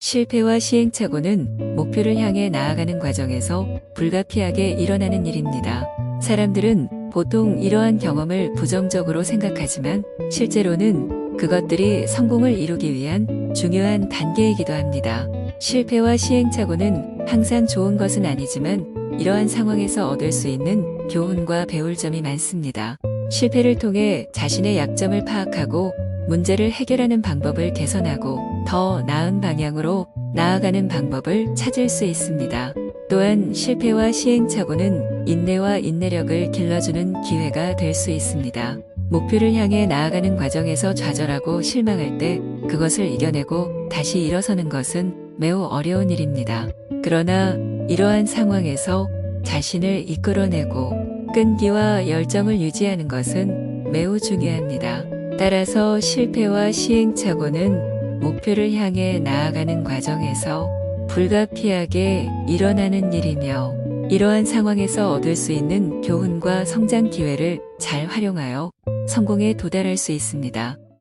실패와 시행착오는 목표를 향해 나아가는 과정에서 불가피하게 일어나는 일입니다. 사람들은 보통 이러한 경험을 부정적으로 생각하지만 실제로는 그것들이 성공을 이루기 위한 중요한 단계이기도 합니다. 실패와 시행착오는 항상 좋은 것은 아니지만 이러한 상황에서 얻을 수 있는 교훈과 배울 점이 많습니다. 실패를 통해 자신의 약점을 파악하고 문제를 해결하는 방법을 개선하고 더 나은 방향으로 나아가는 방법을 찾을 수 있습니다. 또한 실패와 시행착오는 인내와 인내력을 길러주는 기회가 될 수 있습니다. 목표를 향해 나아가는 과정에서 좌절하고 실망할 때 그것을 이겨내고 다시 일어서는 것은 매우 어려운 일입니다. 그러나 이러한 상황에서 자신을 이끌어내고 끈기와 열정을 유지하는 것은 매우 중요합니다. 따라서 실패와 시행착오는 목표를 향해 나아가는 과정에서 불가피하게 일어나는 일이며 이러한 상황에서 얻을 수 있는 교훈과 성장 기회를 잘 활용하여 성공에 도달할 수 있습니다.